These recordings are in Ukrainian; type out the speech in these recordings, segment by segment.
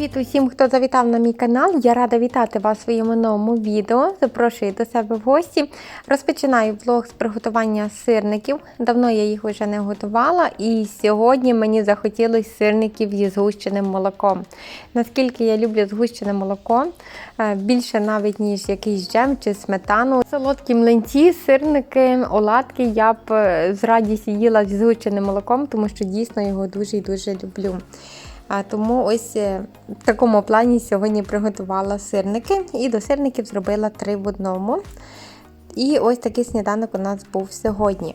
Привіт усім, хто завітав на мій канал. Я рада вітати вас в своєму новому відео. Запрошую до себе в гості. Розпочинаю влог з приготування сирників. Давно я їх вже не готувала, і сьогодні мені захотілося сирників зі згущеним молоком. Наскільки я люблю згущене молоко, е, більше навіть ніж якийсь джем чи сметану. Солодкі млинці, сирники, оладки я б е, з радістю їла зі згущеним молоком, тому що дійсно його дуже і дуже люблю. А тому ось е, в такому плані сьогодні приготувала сирники і до сирників зробила три в одному. І ось такий сніданок у нас був сьогодні.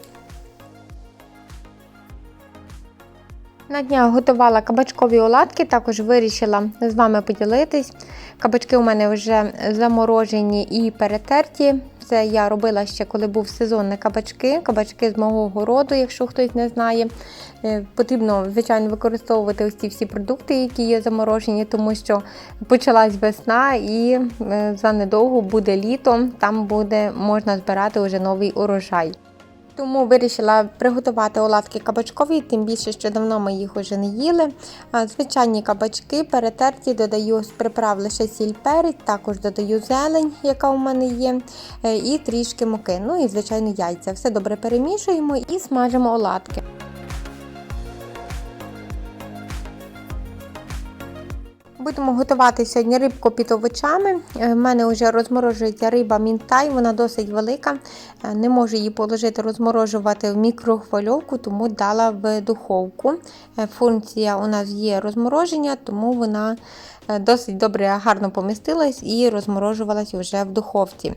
На днях готувала кабачкові оладки, також вирішила з вами поділитись. Кабачки у мене вже заморожені і перетерті. Це я робила ще, коли був сезон на кабачки, кабачки з мого городу, якщо хтось не знає. Е, Потрібно, звичайно, використовувати ось ці всі продукти, які є заморожені, тому що почалась весна і занедовго буде літо, там буде можна збирати вже новий урожай. Тому вирішила приготувати оладки кабачкові, тим більше, що давно ми їх вже не їли. Звичайні кабачки перетерті, додаю з приправ лише сіль перець, також додаю зелень, яка у мене є, е, і трішки муки. Ну і, звичайно, яйця. Все добре перемішуємо і смажимо оладки. Будемо готувати сьогодні рибку під овочами. У мене вже розморожується риба мінтай, вона досить велика. Е, Не можу її положити розморожувати в мікрохвильовку, тому дала в духовку. Е, Функція у нас є розмороження, тому вона е, досить добре, гарно помістилась і розморожувалась вже в духовці.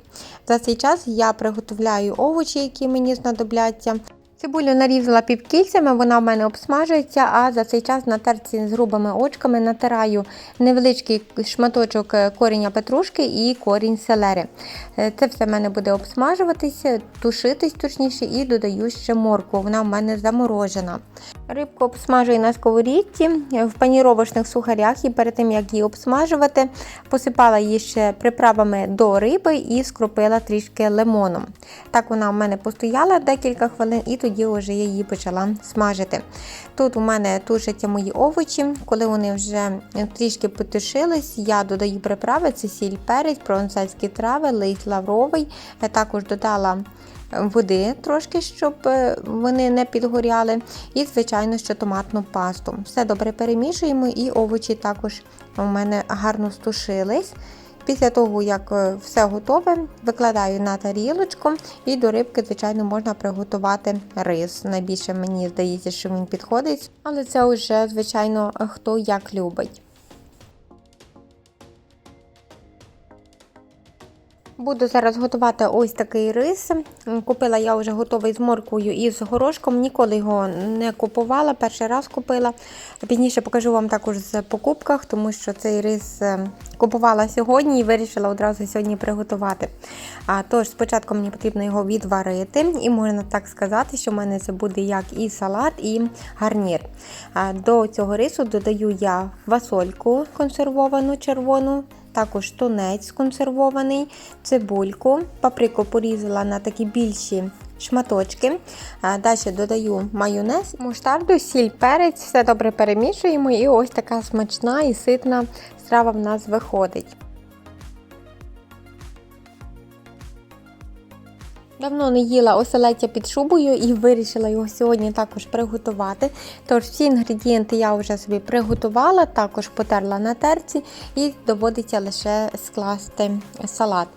За цей час я приготовляю овочі, які мені знадобляться. Цибулю нарізала півкільцями, вона в мене обсмажується, а за цей час на терці з грубими очками натираю невеличкий шматочок е, коріння петрушки і корінь селери. Е, Це все в мене буде обсмажуватися, тушитись точніше, і додаю ще моркву. Вона в мене заморожена. Рибку обсмажую на сковорідці в паніровочних сухарях і перед тим, як її обсмажувати, посипала її ще приправами до риби і скропила трішки лимоном. Так вона в мене постояла декілька хвилин і тоді вже я її почала смажити. Тут у мене тушаться мої овочі, коли вони вже трішки потушились, я додаю приправи, це сіль перець, провансальські трави, лист лавровий. Я також додала води трошки, щоб е, вони не підгоряли. І, звичайно, що томатну пасту. Все добре перемішуємо, і овочі також у мене гарно стушились. Після того, як е, все готове, викладаю на тарілочку і до рибки, звичайно, можна приготувати рис. Найбільше мені здається, що він підходить, але це вже, звичайно, хто як любить. Буду зараз готувати ось такий рис. Купила я вже готовий з морквою і з горошком. Ніколи його не купувала, перший раз купила. Пізніше покажу вам також з покупках, тому що цей рис е, купувала сьогодні і вирішила одразу сьогодні приготувати. А тож, спочатку мені потрібно його відварити, і можна так сказати, що в мене це буде як і салат, і гарнір. А До цього рису додаю я фасольку консервовану червону також тунець консервований, цибульку, паприку порізала на такі більші шматочки. Далі додаю майонез, муштарду, сіль, перець, все добре перемішуємо, і ось така смачна і ситна страва в нас виходить. Давно не їла оселедця під шубою і вирішила його сьогодні також приготувати. Тож всі інгредієнти я вже собі приготувала, також потерла на терці і доводиться лише скласти салат.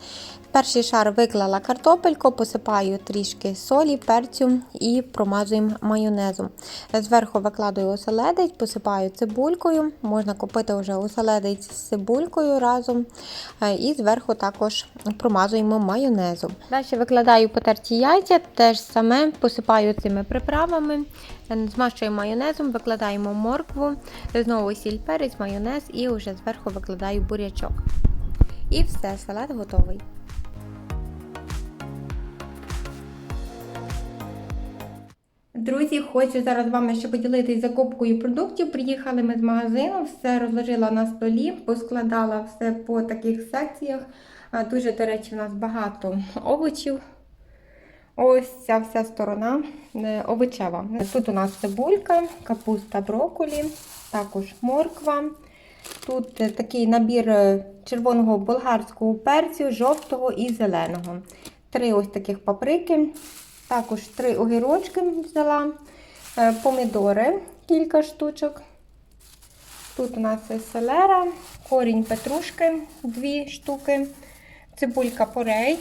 Перший шар виклала картопельку, посипаю трішки солі, перцю і промазуємо майонезом. Зверху викладаю оселедець, посипаю цибулькою. Можна купити вже оселедець з цибулькою разом. І зверху також промазуємо майонезом. Далі викладаю потерті яйця, теж саме посипаю цими приправами. Змащую майонезом, викладаємо моркву, знову сіль перець, майонез і вже зверху викладаю бурячок. І все, салат готовий. Друзі, хочу зараз з вами ще поділитись закупкою продуктів. Приїхали ми з магазину, все розложила на столі, поскладала все по таких секціях. Дуже, до речі, у нас багато овочів. Ось ця вся сторона е, овочева. Тут у нас цибулька, капуста, брокколі, також морква, Тут е, такий набір е, червоного болгарського перцю, жовтого і зеленого. Три ось таких паприки. Також три огірочки взяла, е, помідори кілька штучок. Тут у нас є селера, корінь петрушки, дві штуки, цибулька порей.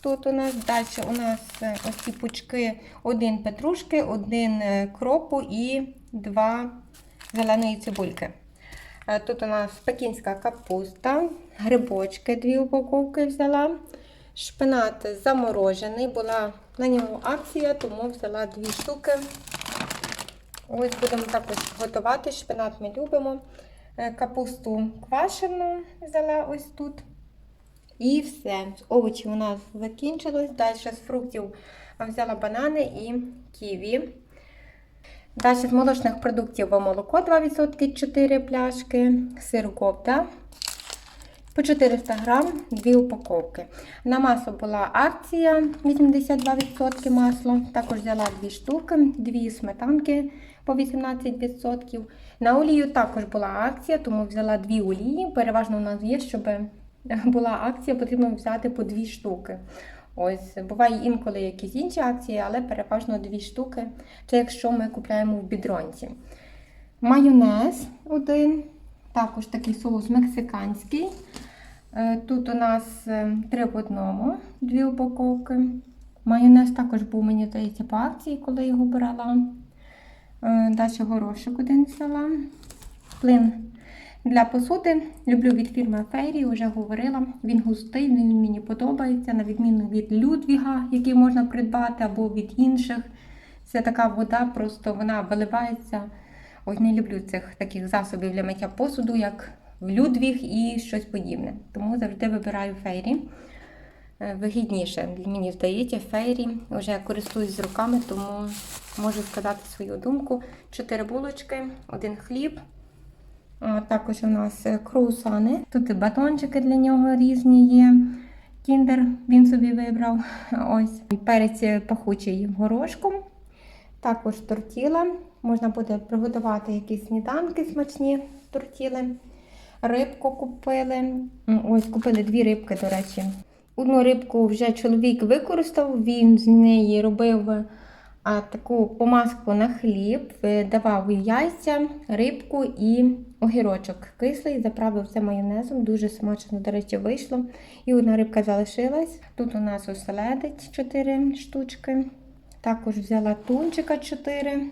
Тут у нас далі у нас е, ось ці пучки, один петрушки, один е, кропу і два зеленої цибульки. Тут у нас пекінська капуста, грибочки, дві упаковки взяла. Шпинат заморожений, була на нього акція, тому взяла дві штуки. Ось будемо також готувати. Шпинат ми любимо. Е, Капусту квашену взяла ось тут. І все. З овочів у нас закінчилось. Далі з фруктів взяла банани і ківі. Далі з молочних продуктів молоко 2%, 4 пляшки, сир говда по 400 грам, 2 упаковки. На масло була акція 82% масло. Також взяла 2 штуки, 2 сметанки по 18%. На олію також була акція, тому взяла 2 олії. Переважно у нас є, щоб була акція, потрібно взяти по 2 штуки. Ось, буває інколи якісь інші акції, але переважно 2 штуки. Це якщо ми купляємо в бідронці. Майонез один. Також такий соус мексиканський. Е, Тут у нас е, три в одному, дві упаковки. Майонез також був, мені здається, по акції, коли його брала. Е, Далі горошок один взяла. Плин для посуди. Люблю від фірми Фейрі, вже говорила. Він густий, він мені подобається, на відміну від Людвіга, який можна придбати, або від інших. Це така вода, просто вона виливається. Ось не люблю цих таких засобів для миття посуду, як Людвіг і щось подібне. Тому завжди вибираю фейрі. Е, Вигідніше, мені здається, фейрі. Вже я користуюсь руками, тому можу сказати свою думку. Чотири булочки, один хліб. Також у нас е, круасани. Тут і батончики для нього різні є. Кіндер він собі вибрав. Ось перець пахучий горошком. Також тортіла. Можна буде приготувати якісь сніданки смачні тортіли. Рибку купили. Ось купили дві рибки, до речі. Одну рибку вже чоловік використав, він з неї робив а, таку помазку на хліб, е, давав яйця, рибку і огірочок кислий, заправив все майонезом, дуже смачно, до речі, вийшло. І одна рибка залишилась. Тут у нас оселедець 4 штучки. Також взяла тунчика 4.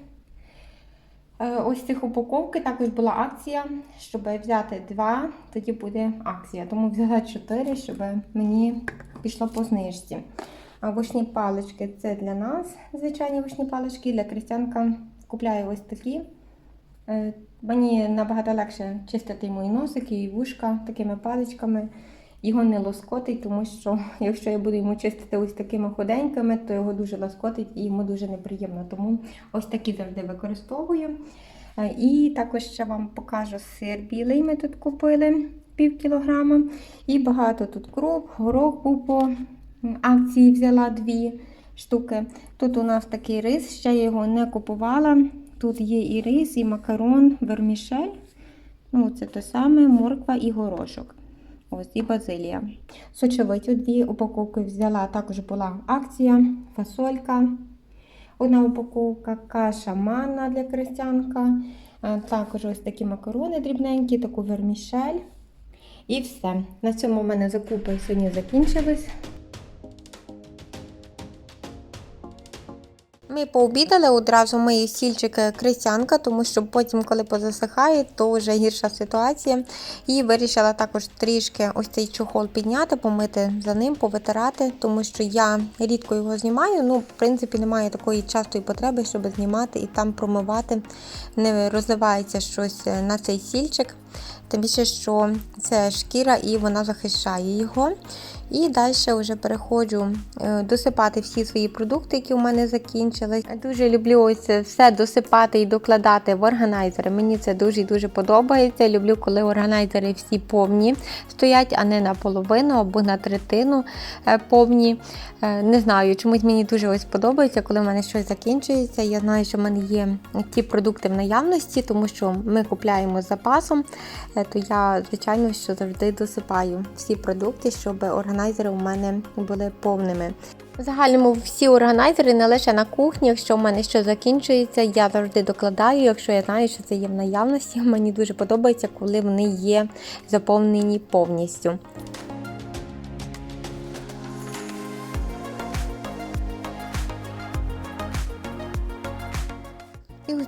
Е, Ось цих упаковки також була акція, щоб взяти два, тоді буде акція. Тому взяла 4, щоб мені пішло по знижці. А вишні палички це для нас, звичайні вишні палички. Для крестянка купляю ось такі. Е, Мені набагато легше чистити мої носики і вушка такими паличками. Його не лоскотить, тому що якщо я буду йому чистити ось такими худенькими, то його дуже лоскотить і йому дуже неприємно. Тому ось такі завжди використовую. Е, І також ще вам покажу сир білий. Ми тут купили пів кілограма. І багато тут круп, горох по акції взяла дві штуки. Тут у нас такий рис, ще я його не купувала. Тут є і рис, і макарон, вермішель. Ну, це те саме, морква і горошок. Ось і базилія. Сочевицю дві упаковки взяла. Також була акція, фасолька. Одна упаковка, каша манна для крестянка. Е, Також ось такі макарони дрібненькі, таку вермішель. І все. На цьому в мене закупи сьогодні закінчились. Ми пообідали одразу мию стільчик крестянка, тому що потім, коли позасихає, то вже гірша ситуація. І вирішила також трішки ось цей чохол підняти, помити за ним, повитирати, тому що я рідко його знімаю. Ну, в принципі, немає такої частої потреби, щоб знімати і там промивати. Не розливається щось на цей стільчик. Тим більше, що це шкіра і вона захищає його. І далі вже переходжу е, досипати всі свої продукти, які у мене закінчились. Дуже люблю ось все досипати і докладати в органайзери. Мені це дуже і дуже подобається. Люблю, коли органайзери всі повні стоять, а не наполовину або на третину е, повні. Е, Не знаю, чомусь мені дуже ось подобається, коли в мене щось закінчується. Я знаю, що в мене є ті продукти в наявності, тому що ми купляємо з запасом. То я, звичайно, що завжди досипаю всі продукти, щоб органайзери у мене були повними. В загальному всі органайзери не лише на кухні. Якщо в мене що закінчується, я завжди докладаю. Якщо я знаю, що це є в наявності, мені дуже подобається, коли вони є заповнені повністю.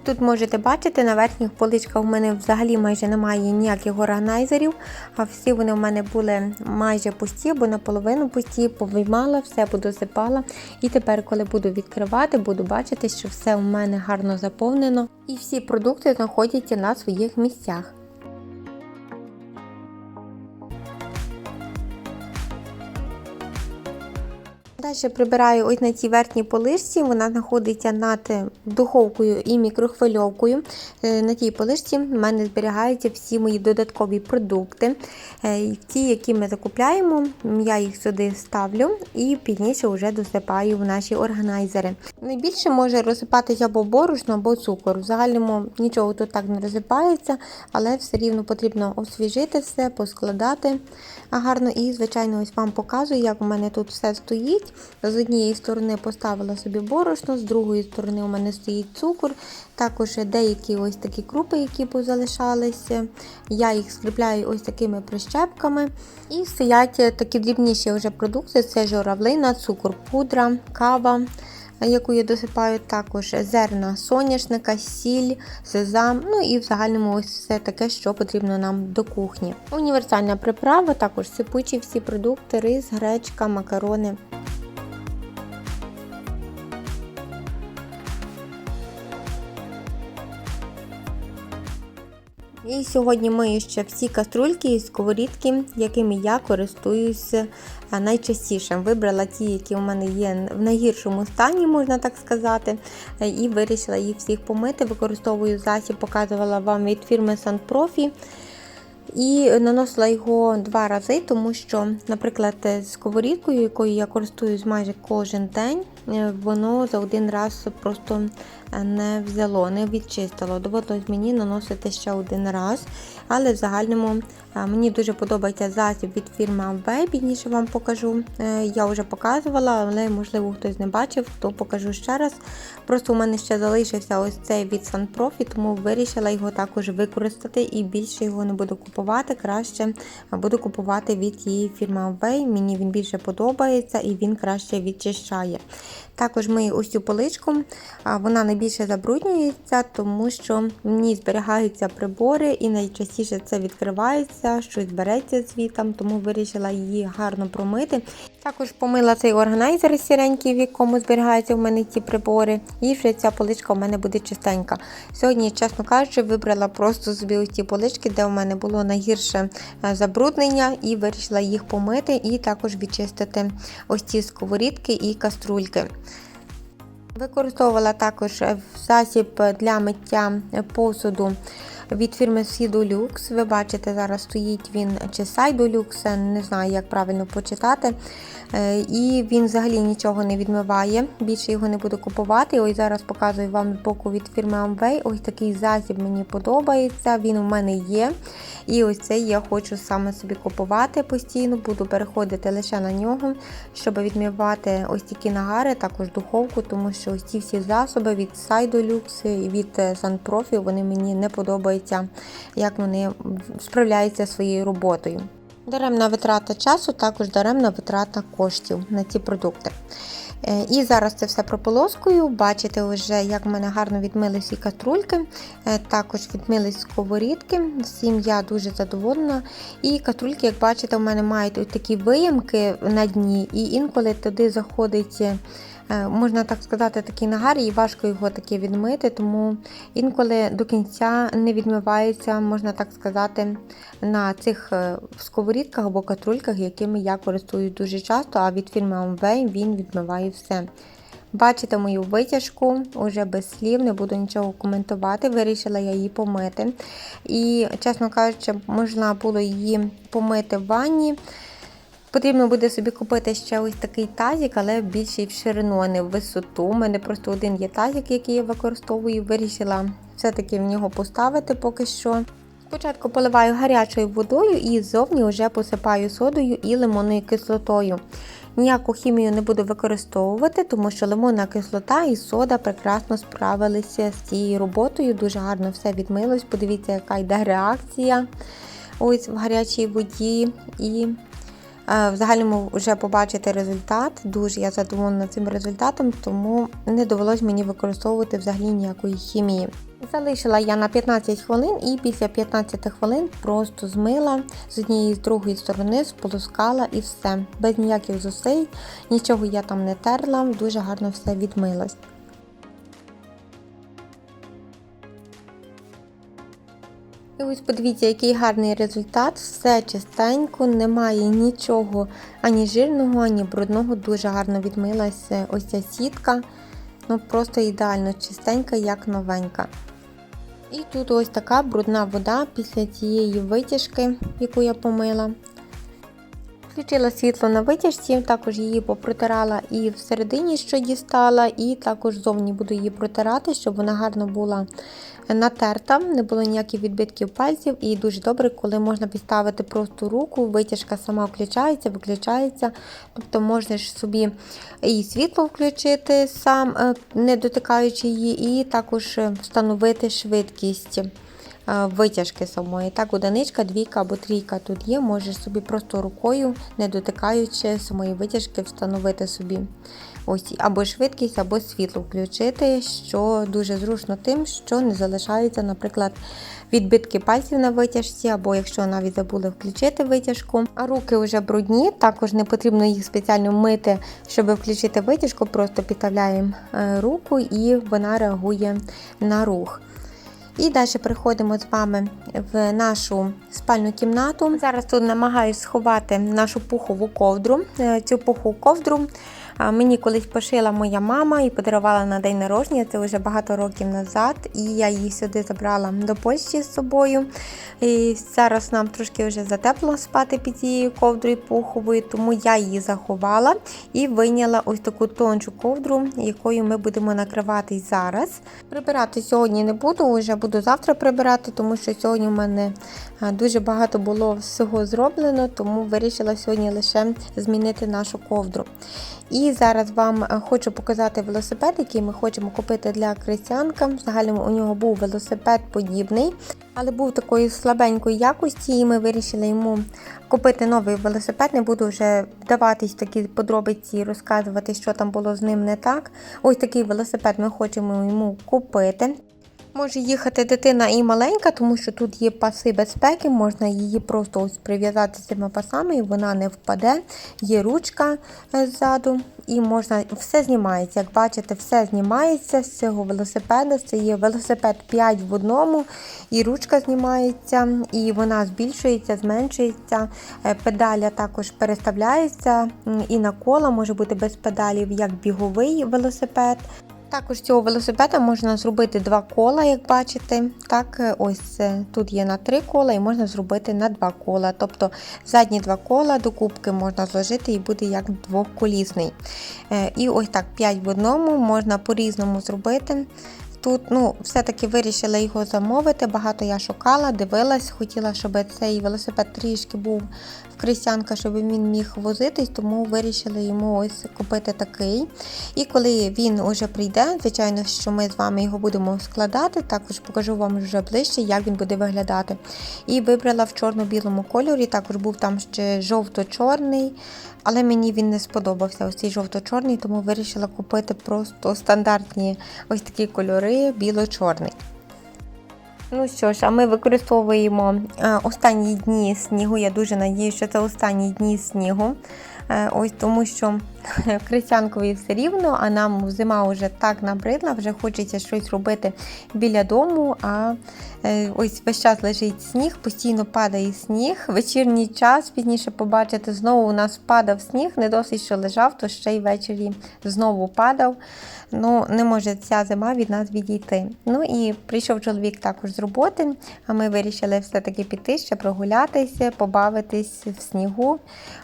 Тут можете бачити, на верхніх поличках у мене взагалі майже немає ніяких органайзерів, а всі вони у мене були майже пусті або наполовину пусті, повиймала, все подосипала. І тепер, коли буду відкривати, буду бачити, що все у мене гарно заповнено і всі продукти знаходяться на своїх місцях. Далі прибираю ось на цій верхній полишці, вона знаходиться над духовкою і мікрохвильовкою. Е, На тій полишці в мене зберігаються всі мої додаткові продукти. Е, Ті, які ми закупляємо, я їх сюди ставлю і пізніше вже досипаю в наші органайзери. Найбільше може розсипатися або борошно, або цукор. В загальному нічого тут так не розсипається, але все рівно потрібно освіжити все, поскладати гарно. І, звичайно, ось вам показую, як у мене тут все стоїть. З однієї сторони поставила собі борошно, з другої сторони у мене стоїть цукор, також деякі ось такі крупи, які позалишалися. Я їх скріпляю ось такими прищепками. І стоять такі дрібніші вже продукти: це журавлина, цукор, пудра, кава. Яку я досипаю також зерна соняшника, сіль, сезам, ну і в загальному ось все таке, що потрібно нам до кухні. Універсальна приправа, також сипучі всі продукти, рис, гречка, макарони. І сьогодні мию ще всі каструльки і сковорідки, якими я користуюся а, найчастіше. Вибрала ті, які у мене є в найгіршому стані, можна так сказати, е, і вирішила їх всіх помити. Використовую засіб, показувала вам від фірми Санпрофі. І наносила його два рази, тому що, наприклад, з сковорідкою, якою я користуюсь майже кожен день, е, воно за один раз просто не взяло, не відчистило. Доводилось мені наносити ще один раз. Але в загальному е, мені дуже подобається засіб від фірми Amway, пізніше вам покажу. Е, Я вже показувала, але можливо хтось не бачив, то покажу ще раз. Просто у мене ще залишився ось цей від Sunprofi, тому вирішила його також використати і більше його не буду купувати. Краще буду купувати від її фірми Amway. Мені він більше подобається і він краще відчищає. Також мию ось цю поличку, вона найбільше забруднюється, тому що в ній зберігаються прибори і найчастіше це відкривається, щось береться звітом, тому вирішила її гарно промити. Також помила цей органайзер сіренький, в якому зберігаються в мене ці прибори, і вже ця поличка у мене буде чистенька. Сьогодні, чесно кажучи, вибрала просто собі ось ці полички, де у мене було найгірше е, забруднення, і вирішила їх помити і також відчистити ось ці сковорідки і каструльки. Використовувала також засіб для миття посуду від фірми Sidolux. Ви бачите, зараз стоїть він чи сайдолюкс, не знаю, як правильно почитати. Е, І він взагалі нічого не відмиває. Більше його не буду купувати. Ось зараз показую вам з боку від фірми Amway. Ось такий засіб мені подобається. Він у мене є. І ось цей я хочу саме собі купувати постійно. Буду переходити лише на нього, щоб відмивати ось такі нагари, також духовку, тому що ось ці всі засоби від Sidolux і від Sunprofi, вони мені не подобаються, як вони справляються своєю роботою. Даремна витрата часу, також даремна витрата коштів на ці продукти. Е, І зараз це все прополоскую. Бачите, вже як в мене гарно відмились і каструльки, е, також відмились сковорідки. Всім я дуже задоволена. І каструльки, як бачите, у мене мають ось такі виямки на дні, і інколи туди заходить е, можна так сказати, такий нагар, і важко його таки відмити, тому інколи до кінця не відмивається, можна так сказати, на цих е, сковорідках або катрульках, якими я користуюсь дуже часто, а від фірми Amway він відмиває все. Бачите мою витяжку, уже без слів, не буду нічого коментувати. Вирішила я її помити. І, чесно кажучи, можна було її помити в ванні. Потрібно буде собі купити ще ось такий тазик, але більший в ширину, а не в висоту. У мене просто один є тазик, який я використовую. Вирішила все-таки в нього поставити поки що. Спочатку поливаю гарячою водою і ззовні вже посипаю содою і лимонною кислотою. Ніяку хімію не буду використовувати, тому що лимонна кислота і сода прекрасно справилися з цією роботою. Дуже гарно все відмилось. Подивіться, яка йде реакція ось в гарячій воді. І в загальному вже побачите результат. Дуже я задоволена цим результатом, тому не довелось мені використовувати взагалі ніякої хімії. Залишила я на 15 хвилин і після 15 хвилин просто змила з однієї з другої сторони, сполоскала і все. Без ніяких зусиль, нічого я там не терла, дуже гарно все відмилось. Ось подивіться, який гарний результат. Все чистенько, немає нічого ані жирного, ані брудного. Дуже гарно відмилася ось ця сітка. Ну просто ідеально чистенька, як новенька. І тут ось така брудна вода після цієї витяжки, яку я помила. Включила світло на витяжці, також її попротирала і всередині, що дістала, і також зовні буду її протирати, щоб вона гарно була натерта, не було ніяких відбитків пальців. І дуже добре, коли можна підставити просто руку, витяжка сама включається, виключається. Тобто можна ж собі і світло включити сам, е, не дотикаючи її, і також встановити швидкість витяжки самої. Так, одиничка, двійка або трійка тут є, можеш собі просто рукою, не дотикаючи самої витяжки, встановити собі ось або швидкість, або світло включити, що дуже зручно тим, що не залишаються, наприклад, відбитки пальців на витяжці, або якщо навіть забули включити витяжку. А руки вже брудні, також не потрібно їх спеціально мити, щоб включити витяжку, просто підставляємо е, руку і вона реагує на рух. І далі переходимо з вами в нашу спальну кімнату. Зараз тут намагаюся сховати нашу пухову ковдру. Е, Цю пухову ковдру мені колись пошила моя мама і подарувала на день народження. Це вже багато років назад. І я її сюди забрала до Польщі з собою. І Зараз нам трошки вже затепло спати під цією ковдрою пуховою, тому я її заховала і вийняла ось таку тончу ковдру, якою ми будемо накривати зараз. Прибирати сьогодні не буду, вже буду завтра прибирати, тому що сьогодні в мене дуже багато було всього зроблено, тому вирішила сьогодні лише змінити нашу ковдру. І зараз вам хочу показати велосипед, який ми хочемо купити для Крисянка. В загальному у нього був велосипед подібний, але був такої слабенької якості, і ми вирішили йому купити новий велосипед. Не буду вже вдаватись такі подробиці розказувати, що там було з ним не так. Ось такий велосипед ми хочемо йому купити. Може їхати дитина і маленька, тому що тут є паси безпеки, можна її просто ось прив'язати цими пасами, і вона не впаде. Є ручка е, ззаду, і можна все знімається. Як бачите, все знімається з цього велосипеда. Це є велосипед 5 в одному, і ручка знімається, і вона збільшується, зменшується. Е, педаля також переставляється, і на кола може бути без педалів, як біговий велосипед. Також цього велосипеда можна зробити два кола, як бачите. Так, е, ось Тут є на три кола і можна зробити на два кола. Тобто задні два кола до кубки можна зложити і буде як двохколісний. Е, і ось так 5 в одному можна по-різному зробити. Тут ну, все-таки вирішила його замовити. Багато я шукала, дивилась, хотіла, щоб цей велосипед трішки був в крістянка, щоб він міг возитись, тому вирішили йому ось купити такий. І коли він уже прийде, звичайно, що ми з вами його будемо складати, також покажу вам вже ближче, як він буде виглядати. І вибрала в чорно-білому кольорі, також був там ще жовто-чорний. Але мені він не сподобався ось цей жовто-чорний, тому вирішила купити просто стандартні ось такі кольори, біло-чорний. Ну що ж, а ми використовуємо е, останні дні снігу. Я дуже надію, що це останні дні снігу. Е, ось Тому що Крисянкові все рівно, а нам зима вже так набридла, вже хочеться щось робити біля дому. А е, ось весь час лежить сніг, постійно падає сніг. Вечірній час пізніше побачите, знову у нас падав сніг, не досить, що лежав, то ще й ввечері знову падав. Ну, не може ця зима від нас відійти. Ну і прийшов чоловік також з роботи, а ми вирішили все-таки піти ще прогулятися, побавитись в снігу,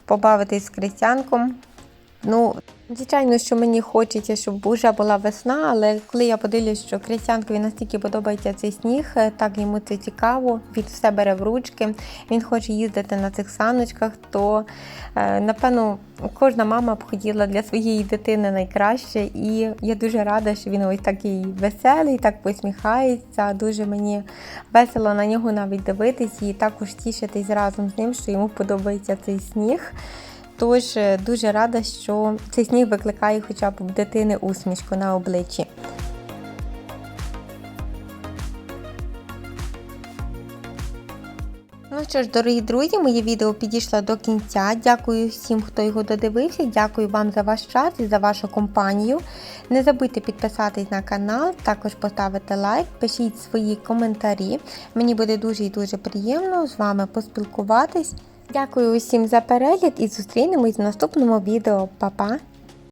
побавитись з крестянком. Ну, звичайно, що мені хочеться, щоб вже була весна, але коли я подивлюсь, що Крістянкові настільки подобається цей сніг, е, так йому це цікаво, він все бере в ручки, він хоче їздити на цих саночках, то е, напевно кожна мама б хотіла для своєї дитини найкраще. І я дуже рада, що він ось такий веселий, так посміхається. Дуже мені весело на нього навіть дивитись і також тішитись разом з ним, що йому подобається цей сніг. Тож е, дуже рада, що цей сніг викликає хоча б в дитини усмішку на обличчі. Ну що ж, дорогі друзі, моє відео підійшло до кінця. Дякую всім, хто його додивився. Дякую вам за ваш час і за вашу компанію. Не забудьте підписатись на канал, також поставити лайк, пишіть свої коментарі. Мені буде дуже і дуже приємно з вами поспілкуватись. Дякую усім за перегляд і зустрінемось в наступному відео. Па-па!